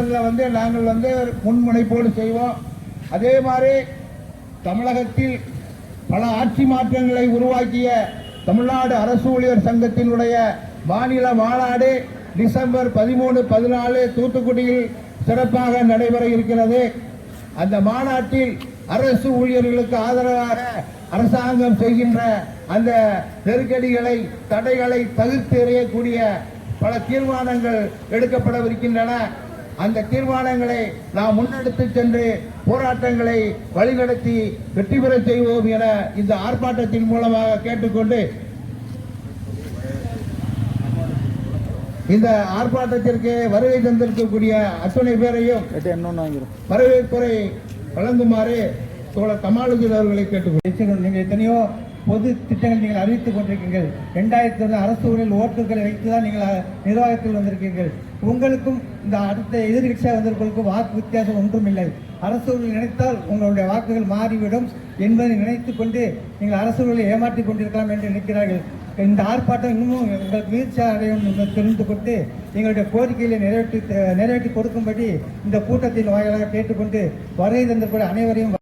வந்து நாங்கள் வந்து முன்முனைப்போடு செய்வோம். அதே மாதிரி தமிழகத்தில் பல ஆட்சி மாற்றங்களை உருவாக்கிய தமிழ்நாடு அரசு ஊழியர் சங்கத்தினுடைய மாநில மாநாடு டிசம்பர் பதிமூணு பதினாலு தூத்துக்குடியில் சிறப்பாக நடைபெற இருக்கிறது. அந்த மாநாட்டில் அரசு ஊழியர்களுக்கு ஆதரவாக அரசாங்கம் செய்கின்ற அந்த நெருக்கடிகளை தடைகளை தவிர்த்து எறியக்கூடிய பல தீர்மானங்கள் எடுக்கப்படவிருக்கின்றன. அந்த தீர்மானங்களை நாம் முன்னெடுத்து சென்று போராட்டங்களை வழிநடத்தி வெற்றி பெறச் செய்வோம் என இந்த ஆர்ப்பாட்டத்தின் மூலமாக கேட்டுக்கொண்டு இந்த ஆர்ப்பாட்டத்திற்கு வருகை தந்திருக்கக்கூடிய அத்துணை பேரையும் வரவேற்புரை வழங்குமாறு தோழர் கமாலுதீன் அவர்களை கேட்டுக்கொள்கிறேன். நீங்கள் எத்தனையோ பொது திட்டங்கள் நீங்கள் அறிவித்துக் கொண்டிருக்கீர்கள். ரெண்டாயிரத்தி ஒன்று அரசு ஊரில் ஓட்டுகளை வைத்து தான் நீங்கள் நிர்வாகத்தில் வந்திருக்கீர்கள். உங்களுக்கும் இந்த அடுத்த எதிர்கட்சியாக வந்திருப்பவர்களுக்கும் வாக்கு வித்தியாசம் ஒன்றும் இல்லை அரசு ஊழியர் நினைத்தால் உங்களுடைய வாக்குகள் மாறிவிடும் என்பதை நினைத்துக் கொண்டு நீங்கள் அரசு ஊழியரை ஏமாற்றிக் கொண்டிருக்கலாம் என்று நினைக்கிறார்கள். இந்த ஆர்ப்பாட்டம் இன்னமும் எங்களுக்கு வீழ்ச்சி அடையும் என்று தெரிந்து கொண்டு எங்களுடைய கோரிக்கைகளை நிறைவேற்றி நிறைவேற்றி கொடுக்கும்படி இந்த கூட்டத்தின் வாயிலாக கேட்டுக்கொண்டு வருகை தந்திருக்கிற அனைவரையும்